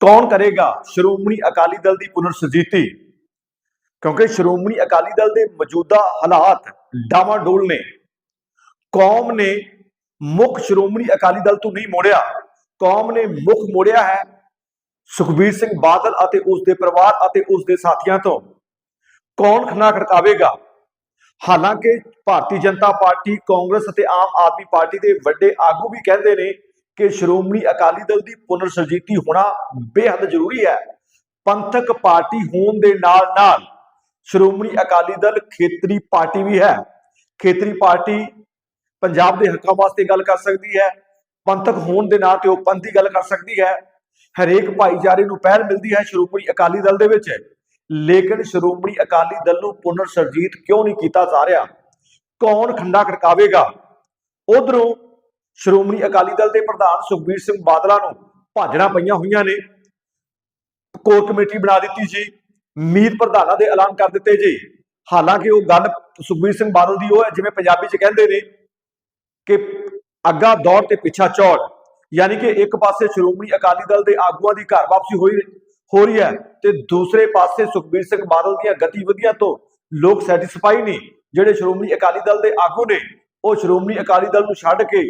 ਕੌਣ ਕਰੇਗਾ? ਸ਼੍ਰੋਮਣੀ ਅਕਾਲੀ ਦਲ ਦੀ ਪੁਨਰ ਸੁਰਜੀਤੀ ਕਿਉਂਕਿ ਸ਼੍ਰੋਮਣੀ ਅਕਾਲੀ ਦਲ ਦੇ ਮੌਜੂਦਾ ਹਾਲਾਤ ਡਾਵਾਡੋਲ ਨੇ। ਕੌਮ ਨੇ ਮੁੱਖ ਸ਼੍ਰੋਮਣੀ ਅਕਾਲੀ ਦਲ ਤੋਂ ਨਹੀਂ ਮੋੜਿਆ। ਕੌਮ ਨੇ ਮੁੱਖ ਮੋੜਿਆ ਹੈ ਸੁਖਬੀਰ ਸਿੰਘ ਬਾਦਲ ਅਤੇ ਉਸ ਦੇ ਪਰਿਵਾਰ ਅਤੇ ਉਸ ਦੇ ਸਾਥੀਆਂ ਤੋਂ। ਕੌਣ ਖੰਨਾ ਖੜਕਾਵੇਗਾ? ਹਾਲਾਂਕਿ ਭਾਰਤੀ ਜਨਤਾ ਪਾਰਟੀ, ਕਾਂਗਰਸ ਅਤੇ ਆਮ ਆਦਮੀ ਪਾਰਟੀ ਦੇ ਵੱਡੇ ਆਗੂ ਵੀ ਕਹਿੰਦੇ ਨੇ ਕਿ ਸ਼੍ਰੋਮਣੀ ਅਕਾਲੀ ਦਲ ਦੀ ਪੁਨਰ ਸੁਰਜੀਤੀ ਹੋਣਾ ਬੇहद ਜ਼ਰੂਰੀ ਹੈ। ਪੰਥਕ ਪਾਰਟੀ ਹੋਣ ਦੇ ਨਾਲ ਨਾਲ ਸ਼੍ਰੋਮਣੀ ਅਕਾਲੀ ਦਲ ਖੇਤਰੀ ਪਾਰਟੀ ਵੀ ਹੈ। ਖੇਤਰੀ ਪਾਰਟੀ ਪੰਜਾਬ ਦੇ ਹੱਕਾਂ ਵਾਸਤੇ ਗੱਲ ਕਰ ਸਕਦੀ ਹੈ। ਪੰਥਕ ਹੋਣ ਦੇ ਨਾਂ ਤੇ ਉਹ ਪੰਥ ਦੀ ਗੱਲ ਕਰ ਸਕਦੀ ਹੈ। ਹਰੇਕ ਭਾਈਚਾਰੇ ਨੂੰ ਪਹਿਲ ਮਿਲਦੀ ਹੈ ਸ਼੍ਰੋਮਣੀ ਅਕਾਲੀ ਦਲ ਦੇ ਵਿੱਚ। ਲੇਕਿਨ ਸ਼੍ਰੋਮਣੀ ਅਕਾਲੀ ਦਲ ਨੂੰ ਪੁਨਰ ਸਰਜੀਤ ਕਿਉਂ ਨਹੀਂ ਕੀਤਾ ਜਾ ਰਿਹਾ? ਕੌਣ ਖੰਡਾ ਖੜਕਾਵੇਗਾ? ਉਧਰੋਂ ਸ਼੍ਰੋਮਣੀ ਅਕਾਲੀ ਦਲ ਦੇ ਪ੍ਰਧਾਨ ਸੁਖਬੀਰ ਸਿੰਘ ਬਾਦਲਾ ਨੂੰ ਭਾਜੜਾਂ ਪਈਆਂ ਹੋਈਆਂ ਨੇ। ਕੋਰ ਕਮੇਟੀ ਬਣਾ ਦਿੱਤੀ ਜੀ। ਮੀਤ ਪ੍ਰਧਾਨਾਂ ਦੇ ਐਲਾਨ ਕਰ ਦਿੱਤੇ ਜੀ। ਹਾਲਾਂਕਿ ਉਹ ਗੱਲ ਸੁਖਬੀਰ ਸਿੰਘ ਬਾਦਲ ਦੀ ਉਹ ਹੈ, ਜਿਵੇਂ ਪੰਜਾਬੀ 'ਚ ਕਹਿੰਦੇ ਨੇ ਕਿ ਅੱਗਾ ਦੌੜ ਤੇ ਪਿੱਛਾ ਚੌੜ। ਯਾਨੀ ਕਿ ਇੱਕ ਪਾਸੇ ਸ਼੍ਰੋਮਣੀ ਅਕਾਲੀ ਦਲ ਦੇ ਆਗੂਆਂ ਦੀ ਘਰ ਵਾਪਸੀ ਹੋਈ ਹੋ ਰਹੀ ਹੈ ਤੇ ਦੂਸਰੇ ਪਾਸੇ ਸੁਖਬੀਰ ਸਿੰਘ ਬਾਦਲ ਦੀਆਂ ਗਤੀਵਿਧੀਆਂ ਤੋਂ ਲੋਕ ਸੈਟੀਸਫਾਈ ਨਹੀਂ ਜਿਹੜੇ ਸ਼੍ਰੋਮਣੀ ਅਕਾਲੀ ਦਲ ਦੇ ਆਗੂ ਨੇ, ਉਹ ਸ਼੍ਰੋਮਣੀ ਅਕਾਲੀ ਦਲ ਨੂੰ ਛੱਡ ਕੇ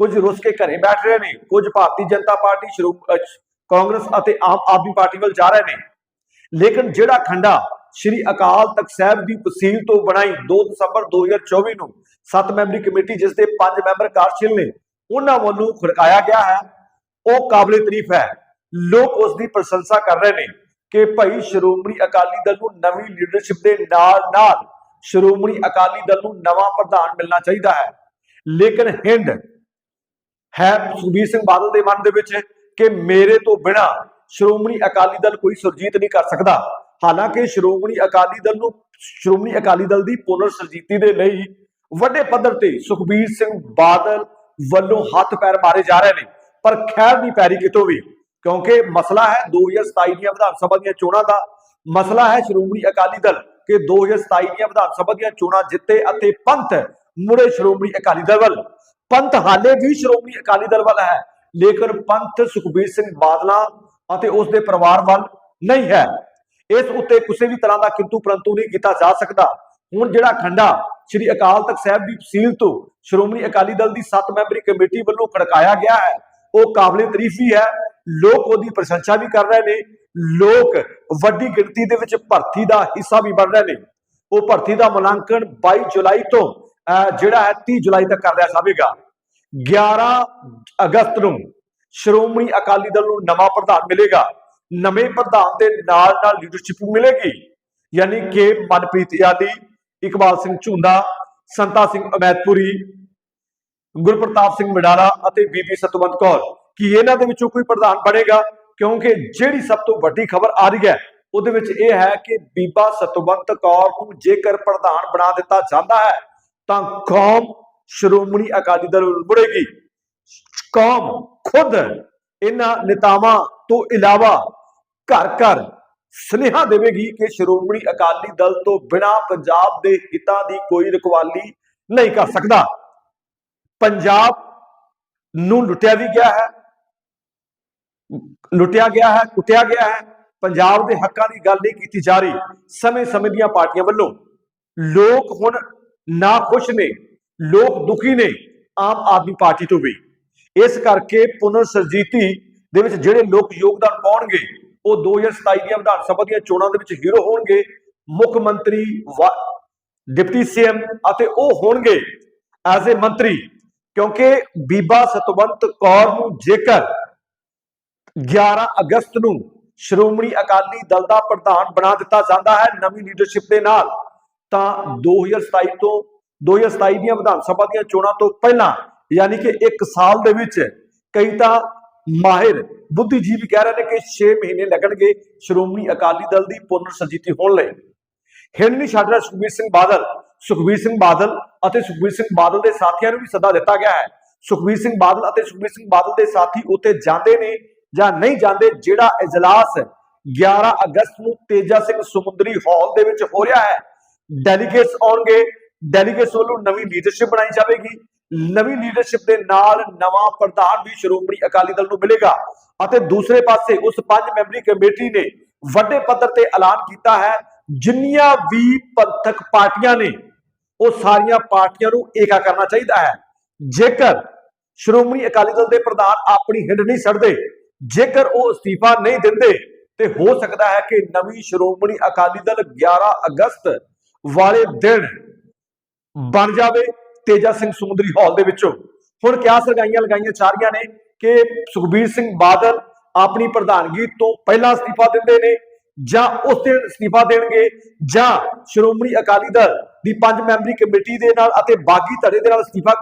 ਕੁਝ ਰੁੱਸ ਕੇ ਘਰੇ ਬੈਠ ਰਹੇ ਨੇ, ਕੁਝ ਭਾਰਤੀ ਜਨਤਾ ਪਾਰਟੀ ਕਾਂਗਰਸ ਅਤੇ ਆਮ ਆਦਮੀ ਪਾਰਟੀ ਵੱਲ ਜਾ ਰਹੇ ਨੇ। ਲੇਕਿਨ ਜਿਹੜਾ ਖੰਡਾ ਸ਼੍ਰੀ ਅਕਾਲ ਤਖਤ ਸਾਹਿਬ ਦੀ ਤਹਿਸੀਲ ਤੋਂ ਬਣਾਈ 2 ਦਸੰਬਰ 2024 ਨੂੰ ਸੱਤ ਮੈਂਬਰੀ ਕਮੇਟੀ ਜਿਸ ਦੇ ਪੰਜ ਮੈਂਬਰ ਕਾਰਜਸ਼ੀਲ ਨੇ, ਉਹਨਾਂ ਵੱਲੋਂ ਖੜਕਾਇਆ ਗਿਆ ਹੈ। ਉਹ ਕਾਬਲੇ ਤਾਰੀਫ ਹੈ। ਲੋਕ ਉਸ ਦੀ ਪ੍ਰਸ਼ੰਸਾ ਕਰ ਰਹੇ ਨੇ ਕਿ ਭਾਈ ਸ਼੍ਰੋਮਣੀ ਅਕਾਲੀ ਦਲ ਨੂੰ ਨਵੀਂ ਲੀਡਰਸ਼ਿਪ ਦੇ ਨਾਲ ਨਾਲ ਸ਼੍ਰੋਮਣੀ ਅਕਾਲੀ ਦਲ ਨੂੰ ਨਵਾਂ ਪ੍ਰਧਾਨ ਮਿਲਣਾ ਚਾਹੀਦਾ ਹੈ। ਲੇਕਿਨ ਹਿੰਦ ਹੈ ਸੁਖਬੀਰ ਸਿੰਘ ਬਾਦਲ ਦੇ ਮਨ ਦੇ ਵਿੱਚ ਕਿ ਮੇਰੇ ਤੋਂ ਬਿਨਾ ਸ਼੍ਰੋਮਣੀ ਅਕਾਲੀ ਦਲ ਕੋਈ ਸੁਰਜੀਤ ਨਹੀਂ ਕਰ ਸਕਦਾ। ਹਾਲਾਂਕਿ ਸ਼੍ਰੋਮਣੀ ਅਕਾਲੀ ਦਲ ਨੂੰ, ਸ਼੍ਰੋਮਣੀ ਅਕਾਲੀ ਦਲ ਦੀ ਪੁਨਰ ਸੁਰਜੀਤੀ ਦੇ ਲਈ ਵੱਡੇ ਪੱਧਰ ਤੇ ਸੁਖਬੀਰ ਸਿੰਘ ਬਾਦਲ ਵੱਲੋਂ ਹੱਥ ਪੈਰ ਮਾਰੇ ਜਾ ਰਹੇ ਨੇ। ਪਰ ਖੈਰ ਨਹੀਂ ਪੈਰੀ ਕਿਤੋਂ ਵੀ? ਕਿਉਂਕਿ ਮਸਲਾ ਹੈ 2027 ਦੀਆਂ ਵਿਧਾਨ ਸਭਾ ਦੀਆਂ ਚੋਣਾਂ ਦਾ। ਮਸਲਾ ਹੈ ਸ਼੍ਰੋਮਣੀ ਅਕਾਲੀ ਦਲ ਕਿ 2027 ਦੀਆਂ ਵਿਧਾਨ ਸਭਾ ਦੀਆਂ ਚੋਣਾਂ ਜਿੱਤੇ ਅਤੇ ਪੰਥ ਮੁੜੇ ਸ਼੍ਰੋਮਣੀ ਅਕਾਲੀ ਦਲ ਵੱਲ। ਪੰਥ ਹਾਲੇ ਵੀ ਸ਼੍ਰੋਮਣੀ ਅਕਾਲੀ ਦਲ ਵੱਲ ਹੈ, ਲੇਕਿਨ ਪੰਥ ਸੁਖਬੀਰ ਸਿੰਘ ਬਾਦਲਾਂ ਅਤੇ ਉਸ ਦੇ ਪਰਿਵਾਰ ਵੱਲ ਨਹੀਂ ਹੈ। ਇਸ ਉੱਤੇ ਕਿਸੇ ਵੀ ਤਰ੍ਹਾਂ ਦਾ ਕਿੰਤੂ ਪਰੰਤੂ ਨਹੀਂ ਕੀਤਾ ਜਾ ਸਕਦਾ। ਹੁਣ ਜਿਹੜਾ ਖੰਡਾ ਸ੍ਰੀ ਅਕਾਲ ਤਖਤ ਸਾਹਿਬ ਦੀ ਤਹਿਸੀਲ ਤੋਂ ਸ਼੍ਰੋਮਣੀ ਅਕਾਲੀ ਦਲ ਦੀ 7 ਮੈਂਬਰੀ ਕਮੇਟੀ ਵੱਲੋਂ ਖੜਕਾਇਆ ਗਿਆ ਹੈ, ਉਹ ਕਾਬਲੇ ਤਾਰੀਫ ਵੀ ਹੈ, ਲੋਕ ਉਹਦੀ ਪ੍ਰਸ਼ੰਸਾ ਵੀ ਕਰ ਰਹੇ ਨੇ, ਲੋਕ ਵੱਡੀ ਗਿਣਤੀ ਦੇ ਵਿੱਚ ਭਰਤੀ ਦਾ ਹਿੱਸਾ ਵੀ ਬਣ ਰਹੇ ਨੇ। ਉਹ ਭਰਤੀ ਦਾ ਮੁਲਾਂਕਣ 22 ਜੁਲਾਈ ਤੋਂ ਜਿਹੜਾ ਹੈ 30 ਜੁਲਾਈ ਤੱਕ ਕਰ ਲਿਆ ਜਾਵੇਗਾ 11 ਅਗਸਤ ਨੂੰ ਸ਼੍ਰੋਮਣੀ ਅਕਾਲੀ ਦਲ ਨੂੰ ਨਵਾਂ ਪ੍ਰਧਾਨ ਮਿਲੇਗਾ। ਨਵੇਂ ਪ੍ਰਧਾਨ ਦੇ ਨਾਲ ਨਾਲ ਲੀਡਰਸ਼ਿਪ ਮਿਲੇਗੀ। ਯਾਨੀ ਕਿ ਮਨਪ੍ਰੀਤ ਯਾਦੀ ਇਕਬਾਲ ਸਿੰਘ ਝੁੰਦਾ, ਸੰਤਾ ਸਿੰਘ ਅਮੈਦਪੁਰੀ, ਗੁਰਪ੍ਰਤਾਪ ਸਿੰਘ ਮਡਾਲਾ ਅਤੇ ਬੀਬੀ ਸਤਵੰਤ ਕੌਰ। ਕੀ ਇਹਨਾਂ ਦੇ ਵਿੱਚੋਂ ਕੋਈ ਪ੍ਰਧਾਨ ਬਣੇਗਾ? ਕਿਉਂਕਿ ਜਿਹੜੀ ਸਭ ਤੋਂ ਵੱਡੀ ਖਬਰ ਆ ਰਹੀ ਹੈ, ਉਹਦੇ ਵਿੱਚ ਇਹ ਹੈ ਕਿ ਬੀਬਾ ਸਤਵੰਤ ਕੌਰ ਨੂੰ ਜੇਕਰ ਪ੍ਰਧਾਨ ਬਣਾ ਦਿੱਤਾ ਜਾਂਦਾ ਹੈ ਤਾਂ ਕੌਮ ਸ਼੍ਰੋਮਣੀ ਅਕਾਲੀ ਦਲ ਵੱਲ ਮੁੜੇਗੀ। ਕੌਮ ਖੁਦ ਇਹਨਾਂ ਨੇਤਾਵਾਂ ਤੋਂ ਇਲਾਵਾ ਘਰ ਘਰ ਸੁਨੇਹਾ ਦੇਵੇਗੀ ਕਿ ਸ਼੍ਰੋਮਣੀ ਅਕਾਲੀ ਦਲ ਤੋਂ ਬਿਨਾ ਪੰਜਾਬ ਦੇ ਹਿੱਤਾਂ ਦੀ ਕੋਈ ਰਖਵਾਲੀ ਨਹੀਂ ਕਰ ਸਕਦਾ। ਪੰਜਾਬ ਨੂੰ ਲੁੱਟਿਆ ਵੀ ਗਿਆ ਹੈ, ਲੁੱਟਿਆ ਗਿਆ ਹੈ, ਕੁੱਟਿਆ ਗਿਆ ਹੈ। ਪੰਜਾਬ ਦੇ ਹੱਕਾਂ ਦੀ ਗੱਲ ਨਹੀਂ ਕੀਤੀ ਜਾ ਰਹੀ। ਸਮੇਂ-ਸਮੇਂ ਦੀਆਂ ਪਾਰਟੀਆਂ ਵੱਲੋਂ ਲੋਕ ਹੁਣ ਨਾ ਖੁਸ਼ ਨੇ, ਲੋਕ ਦੁਖੀ ਨੇ ਆਮ ਆਦਮੀ ਪਾਰਟੀ ਤੋਂ ਵੀ। ਇਸ ਕਰਕੇ ਪੁਨਰ ਸਰਜੀਤੀ ਦੇ ਵਿੱਚ ਜਿਹੜੇ ਲੋਕ ਯੋਗਦਾਨ ਪਾਉਣਗੇ, ਉਹ 2027 ਦੀਆਂ ਵਿਧਾਨ ਸਭਾ ਦੀਆਂ ਚੋਣਾਂ ਦੇ ਵਿੱਚ ਹੀਰੋ ਹੋਣਗੇ, ਮੁੱਖ ਮੰਤਰੀ ਵਾ- ਡਿਪਟੀ ਸੀਐਮ ਅਤੇ ਉਹ ਹੋਣਗੇ ਐਜ਼ ਅ ਮੰਤਰੀ, ਕਿਉਂਕਿ ਬੀਬਾ ਸਤਵੰਤ ਕੌਰ ਨੂੰ ਜੇਕਰ 11 ਅਗਸਤ ਨੂੰ ਸ਼੍ਰੋਮਣੀ ਅਕਾਲੀ ਦਲ ਦਾ ਪ੍ਰਧਾਨ ਬਣਾ ਦਿੱਤਾ ਜਾਂਦਾ ਹੈ ਨਵੀਂ ਲੀਡਰਸ਼ਿਪ ਦੇ ਨਾਲ ਤਾਂ 2027 ਤੋਂ 2027 ਦੀਆਂ ਵਿਧਾਨ ਸਭਾ ਦੀਆਂ ਚੋਣਾਂ ਤੋਂ ਪਹਿਲਾਂ, ਯਾਨੀ ਕਿ 1 ਸਾਲ ਦੇ ਵਿੱਚ ਕਈ ਤਾਂ ਮਾਹਿਰ, ਬੁੱਧੀਜੀਵੀ ਕਹਿ ਰਹੇ ਨੇ ਕਿ 6 ਮਹੀਨੇ ਲੱਗਣਗੇ ਸ਼੍ਰੋਮਣੀ ਅਕਾਲੀ ਦਲ ਦੀ ਪੁਨਰ ਸਰਜੀਤੀ ਹੋਣ ਲਈ। ਹਿੰਡ ਨਹੀਂ ਛੱਡ ਰਿਹਾ ਸੁਖਬੀਰ ਸਿੰਘ ਬਾਦਲ। ਸੁਖਬੀਰ ਸਿੰਘ ਬਾਦਲ ਅਤੇ ਸੁਖਬੀਰ ਸਿੰਘ ਬਾਦਲ ਦੇ ਸਾਥੀਆਂ ਨੂੰ ਵੀ ਸੱਦਾ ਦਿੱਤਾ ਗਿਆ ਹੈ। ਸੁਖਬੀਰ ਸਿੰਘ ਬਾਦਲ ਅਤੇ ਸੁਖਬੀਰ ਸਿੰਘ ਬਾਦਲ ਦੇ ਸਾਥੀ ਉੱਥੇ ਜਾਂਦੇ ਨੇ ਜਾਂ ਨਹੀਂ ਜਾਂਦੇ, ਜਿਹੜਾ ਇਜਲਾਸ 11 ਅਗਸਤ ਨੂੰ ਤੇਜਾ ਸਿੰਘ ਸਮੁੰਦਰੀ ਹਾਲ ਦੇ ਵਿੱਚ ਹੋ ਰਿਹਾ ਹੈ। ਡੈਲੀਗੇਟਸ ਆਉਣਗੇ। ਡੈਲੀਗੇਟਸ ਵੱਲੋਂ ਨਵੀਂ ਲੀਡਰਸ਼ਿਪ ਬਣਾਈ ਜਾਵੇਗੀ। ਨਵੀਂ ਲੀਡਰਸ਼ਿਪ ਦੇ ਨਾਲ ਨਵਾਂ ਪ੍ਰਧਾਨ ਵੀ ਸ਼੍ਰੋਮਣੀ ਅਕਾਲੀ ਦਲ ਨੂੰ ਮਿਲੇਗਾ। ਅਤੇ ਦੂਸਰੇ ਪਾਸੇ ਉਸ ਪੰਜ ਮੈਂਬਰੀ ਕਮੇਟੀ ਨੇ ਵੱਡੇ ਪੱਧਰ ਤੇ ਐਲਾਨ ਕੀਤਾ ਹੈ। ਜਿੰਨੀਆਂ ਵੀ ਪੰਥਕ ਪਾਰਟੀਆਂ ਨੇ, ਉਹ ਸਾਰੀਆਂ ਪਾਰਟੀਆਂ ਨੂੰ ਏਕਾ ਕਰਨਾ ਚਾਹੀਦਾ ਹੈ। ਜੇਕਰ ਸ਼੍ਰੋਮਣੀ ਅਕਾਲੀ ਦਲ ਦੇ ਪ੍ਰਧਾਨ ਆਪਣੀ ਹਿੰਡ ਨਹੀਂ ਛੱਡਦੇ ਜੇਕਰ ਉਹ ਅਸਤੀਫਾ ਨਹੀਂ ਦਿੰਦੇ, ਤੇ ਹੋ ਸਕਦਾ ਹੈ ਕਿ ਨਵੀਂ ਸ਼੍ਰੋਮਣੀ ਅਕਾਲੀ ਦਲ 11 ਅਗਸਤ ਵਾਲੇ ਦਿਨ ਬਣ ਜਾਵੇ ਤੇਜਾ ਸਿੰਘ ਸਮੁੰਦਰੀ ਹਾਲ ਦੇ ਵਿੱਚੋਂ। ਹੁਣ ਕਿਆ ਸਰਗਾਈਆਂ ਲਗਾਈਆਂ ਰਹੀਆਂ ਨੇ ਕਿ ਸੁਖਬੀਰ ਸਿੰਘ ਬਾਦਲ ਆਪਣੀ ਪ੍ਰਧਾਨਗੀ ਤੋਂ ਪਹਿਲਾਂ ਅਸਤੀਫਾ ਦਿੰਦੇ ਨੇ ਜਾਂ ਉਸ ਦਿਨ ਅਸਤੀਫਾ ਦੇਣਗੇ ਜਾਂ ਸ਼੍ਰੋਮਣੀ ਅਕਾਲੀ ਦਲ ਦੀ ਪੰਜ ਮੈਂਬਰੀ ਕਮੇਟੀ ਦੇ ਨਾਲ ਅਤੇ ਬਾਗੀ ਧੜੇ ਦੇ ਨਾਲ ਅਸਤੀਫਾ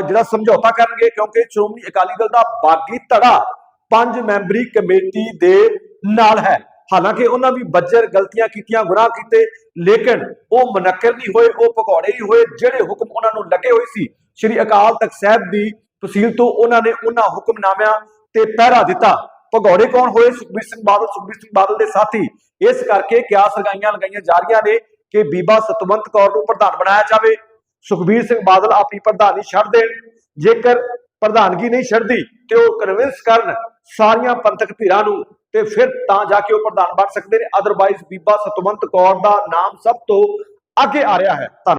ਜਿਹੜਾ ਸਮਝੌਤਾ ਕਰਨਗੇ ਕਿਉਂਕਿ ਸ਼੍ਰੋਮਣੀ ਅਕਾਲੀ ਦਲ ਦਾ ਬਾਗੀ ਧੜਾ ਪੰਜ ਮੈਂਬਰੀ ਕਮੇਟੀ ਦੇ ਨਾਲ ਹੈ। ਹਾਲਾਂਕਿ ਉਹਨਾਂ ਵੀ ਬੱਜਰ ਗਲਤੀਆਂ ਕੀਤੀਆਂ, ਗੁਨਾਹ ਕੀਤੇ, ਲੇਕਿਨ ਉਹ ਮਨਕਰ ਨਹੀਂ ਹੋਏ, ਉਹ ਭਗੌੜੇ ਨਹੀਂ ਹੋਏ, ਜਿਹੜੇ ਹੁਕਮ ਉਹਨਾਂ ਨੂੰ ਲੱਗੇ ਹੋਏ ਸੀ, ਸ੍ਰੀ ਅਕਾਲ ਤਖਤ ਸਾਹਿਬ ਦੀ ਤਹਿਸੀਲ ਤੋਂ ਉਹਨਾਂ ਨੇ ਉਹਨਾਂ ਹੁਕਮਨਾਮਿਆਂ ਤੇ ਪਹਿਰਾ ਦਿੱਤਾ। ਭਗੌੜੇ ਕੌਣ ਹੋਏ? ਸੁਖਬੀਰ ਸਿੰਘ ਬਾਦਲ, ਸੁਖਬੀਰ ਸਿੰਘ ਬਾਦਲ ਦੇ ਸਾਥੀ। ਇਸ ਕਰਕੇ ਕਿਆਸ ਲਗਾਈਆਂ ਲਗਾਈਆਂ ਜਾ ਰਹੀਆਂ ਨੇ ਕਿ ਬੀਬਾ ਸਤਵੰਤ ਕੌਰ ਨੂੰ ਪ੍ਰਧਾਨ ਬਣਾਇਆ ਜਾਵੇ। ਸੁਖਬੀਰ ਸਿੰਘ ਬਾਦਲ ਆਪਣੀ ਪ੍ਰਧਾਨੀ ਛੱਡ ਦੇਣ। ਜੇਕਰ ਪ੍ਰਧਾਨਗੀ ਨਹੀਂ ਛੱਡਦੀ, ਤੇ ਉਹ ਕਨਵਿੰਸ ਕਰਨ ਸਾਰੀਆਂ ਪੰਥਕ ਧਿਰਾਂ ਨੂੰ ਤੇ ਫਿਰ ਤਾਂ ਜਾ ਕੇ ਉਹ ਪ੍ਰਧਾਨ ਬਣ ਸਕਦੇ ਨੇ। ਅਦਰਵਾਈਜ਼ ਬੀਬਾ ਸਤਵੰਤ ਕੌਰ ਦਾ ਨਾਮ ਸਭ ਤੋਂ ਅੱਗੇ ਆ ਰਿਹਾ ਹੈ। ਧੰਨਵਾਦ।